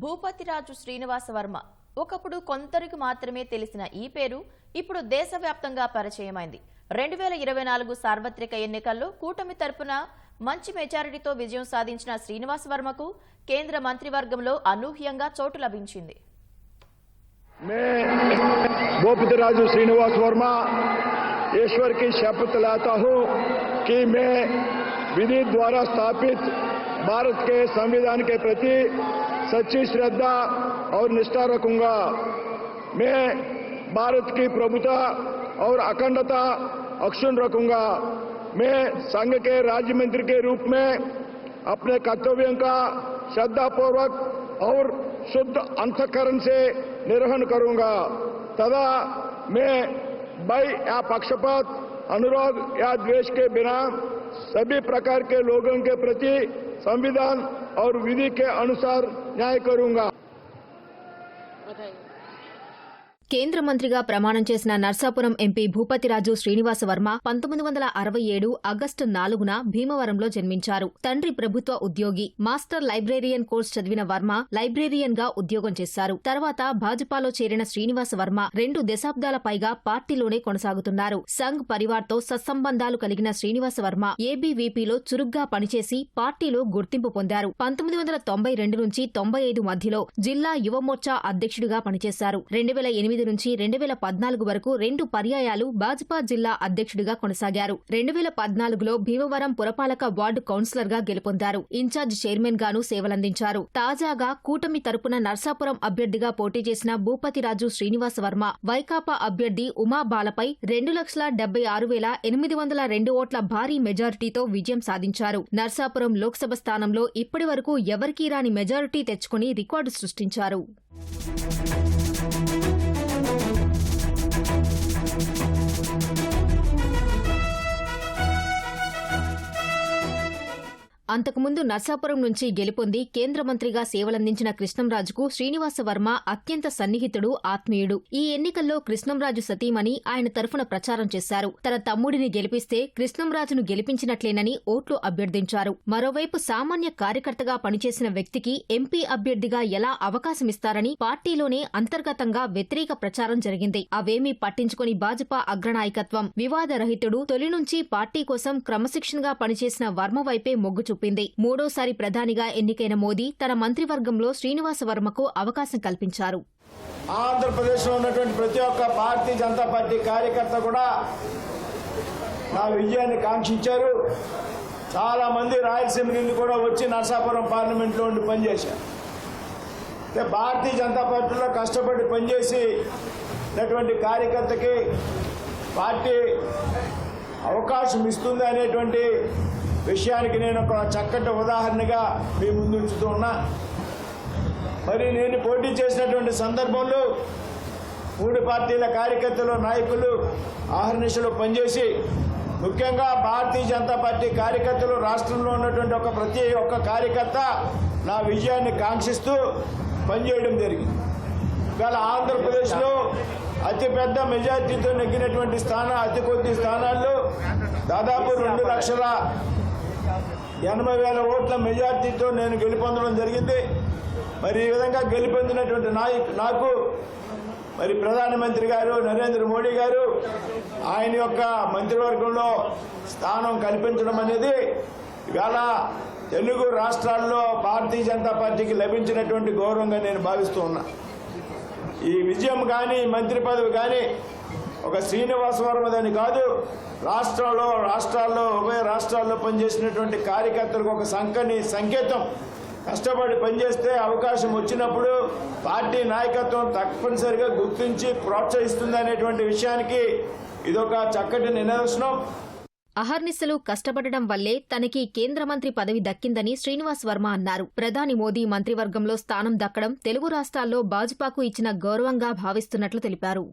భూపతిరాజు శ్రీనివాస వర్మ ఒకప్పుడు కొందరికి మాత్రమే తెలిసిన ఈ పేరు ఇప్పుడు దేశవ్యాప్తంగా పరిచయమైంది రెండు వేల ఇరవై నాలుగు సార్వత్రిక ఎన్నికల్లో కూటమి తరపున మంచి మెజారిటీతో విజయం సాధించిన శ్రీనివాస వర్మకు కేంద్ర మంత్రివర్గంలో అనూహ్యంగా చోటు లభించింది मैं भूपतिराजू श्रीनिवास वर्मा ईश्वर की शपथ लाता हूं कि मैं विधि द्वारा स्थापित भारत के संविधान के प्रति सच्ची श्रद्धा और निष्ठा रखूँगा। मैं भारत की प्रभुता और अखंडता अक्षुण रखूँगा। मैं संघ के राज्य मंत्री के रूप में अपने कर्तव्यों का श्रद्धापूर्वक और शुद्ध अंतकरण से निर्वहन करूँगा। तथा मैं भय या पक्षपात, अनुरोध या द्वेष के बिना सभी प्रकार के लोगों के प्रति संविधान और विधि के अनुसार न्याय करूँगा। కేంద్ర మంత్రిగా ప్రమాణం చేసిన నర్సాపురం ఎంపీ భూపతిరాజు శ్రీనివాస వర్మ పంతొమ్మిది వందల అరవై ఏడు ఆగస్టు నాలుగున భీమవరంలో జన్మించారు. తండ్రి ప్రభుత్వ ఉద్యోగి మాస్టర్ లైబ్రేరియన్ కోర్స్ చదివిన వర్మ లైబ్రేరియన్గా ఉద్యోగం చేశారు. తర్వాత భాజపాలో చేరిన శ్రీనివాస వర్మ రెండు దశాబ్దాల పైగా పార్టీలోనే కొనసాగుతున్నారు. సంఘ్ పరివార్తో సత్సంబంధాలు కలిగిన శ్రీనివాస వర్మ ఏబీవీపీలో చురుగ్గా పనిచేసి పార్టీలో గుర్తింపు పొందారు. పంతొమ్మిది వందల తొంభై రెండు నుంచి తొంభై ఐదు మధ్యలో జిల్లా యువమోర్చా అధ్యక్షుడిగా పనిచేశారు. రెండు వేల ఎనిమిది నుంచి రెండు వేల పద్నాలుగు వరకు రెండు పర్యాయాలు భాజపా జిల్లా అధ్యక్షుడిగా కొనసాగారు. రెండు వేల పద్నాలుగులో భీమవరం పురపాలక వార్డు కౌన్సిలర్గా గెలుపొందారు. ఇన్ఛార్జ్ చైర్మన్ గాను సేవలందించారు. తాజాగా కూటమి తరపున నర్సాపురం అభ్యర్థిగా పోటీ చేసిన భూపతిరాజు శ్రీనివాస వర్మ వైకాపా అభ్యర్థి ఉమా బాలపై రెండు లక్షల డెబ్బై ఆరు వేల ఎనిమిది వందల రెండు ఓట్ల భారీ మెజారిటీతో విజయం సాధించారు. నర్సాపురం లోక్సభ స్థానంలో ఇప్పటి వరకు ఎవరికీ రాని మెజారిటీ తెచ్చుకుని రికార్డు సృష్టించారు. అంతకుముందు నర్సాపురం నుంచి గెలుపొంది కేంద్ర మంత్రిగా సేవలందించిన కృష్ణంరాజుకు శ్రీనివాస వర్మ అత్యంత సన్నిహితుడు ఆత్మీయుడు. ఈ ఎన్నికల్లో కృష్ణంరాజు సతీమణి ఆయన తరఫున ప్రచారం చేశారు. తన తమ్ముడిని గెలిపిస్తే కృష్ణంరాజును గెలిపించినట్లేనని ఓట్లు అభ్యర్థించారు. మరోవైపు సామాన్య కార్యకర్తగా పనిచేసిన వ్యక్తికి ఎంపీ అభ్యర్థిగా ఎలా అవకాశమిస్తారని పార్టీలోనే అంతర్గతంగా వ్యతిరేక ప్రచారం జరిగింది. అవేమీ పట్టించుకుని భాజపా అగ్రనాయకత్వం వివాదరహితుడు తొలి నుంచి పార్టీ కోసం క్రమశిక్షణగా పనిచేసిన వర్మ వైపే మొగ్గు చూపింది మూడోసారి ప్రధానిగా ఎన్నికైన మోదీ తన మంత్రివర్గంలో శ్రీనివాస వర్మకు అవకాశం కల్పించారు. ఆంధ్రప్రదేశ్లో ఉన్నటువంటి ప్రతి ఒక్క భారతీయ జనతా పార్టీ కార్యకర్త కూడా నా విజయాన్ని కాంక్షించారు. చాలా మంది రాయలసీమ నుండి కూడా వచ్చి నరసాపురం పార్లమెంట్లో ఉండి పనిచేశారు. అంటే భారతీయ జనతా పార్టీలో కష్టపడి పనిచేసి ఉన్నటువంటి కార్యకర్తకి పార్టీ అవకాశం ఇస్తుంది అనేటువంటి విషయానికి నేను ఒక చక్కటి ఉదాహరణగా మీ ముందు ఉంచుతూ ఉన్నా. మరి నేను పోటీ చేసినటువంటి సందర్భంలో మూడు పార్టీల కార్యకర్తలు నాయకులు ఆహర్నిశలు పనిచేసి ముఖ్యంగా భారతీయ జనతా పార్టీ కార్యకర్తలు రాష్ట్రంలో ఉన్నటువంటి ఒక ప్రతి ఒక్క కార్యకర్త నా విజయాన్ని కాంక్షిస్తూ పనిచేయడం జరిగింది. ఇవాళ ఆంధ్రప్రదేశ్లో అతిపెద్ద మెజార్టీతో నెగ్గినటువంటి స్థానం అతి కొద్ది స్థానాల్లో దాదాపు రెండు లక్షల ఎనభై వేల ఓట్ల మెజార్టీతో నేను గెలుపొందడం జరిగింది. మరి ఈ విధంగా గెలుపొందినటువంటి నాయకు నాకు మరి ప్రధానమంత్రి గారు నరేంద్ర మోడీ గారు ఆయన యొక్క మంత్రివర్గంలో స్థానం కల్పించడం అనేది ఇవాళ తెలుగు రాష్ట్రాల్లో భారతీయ జనతా పార్టీకి లభించినటువంటి గౌరవంగా నేను భావిస్తూ ఉన్నా. ఈ విజయం కానీ మంత్రి పదవి కానీ ఒక శ్రీనివాస వర్మదని కాదు రాష్ట్రంలో రాష్ట్రాల్లో ఉభయ రాష్ట్రాల్లో పనిచేసినటువంటి కార్యకర్తలకు ఒక సంకని సంకేతం. కష్టపడి పనిచేస్తే అవకాశం వచ్చినప్పుడు పార్టీ నాయకత్వం తప్పనిసరిగా గుర్తించి ప్రోత్సహిస్తుంది అనేటువంటి విషయానికి ఇదొక చక్కటి నిదర్శనం. అహర్నిశలు కష్టపడడం వల్లే తనకి కేంద్ర మంత్రి పదవి దక్కిందని శ్రీనివాస్ వర్మ అన్నారు. ప్రధాని మోదీ మంత్రివర్గంలో స్థానం దక్కడం తెలుగు రాష్ట్రాల్లో భాజపాకు ఇచ్చిన గౌరవంగా భావిస్తున్నట్లు తెలిపారు.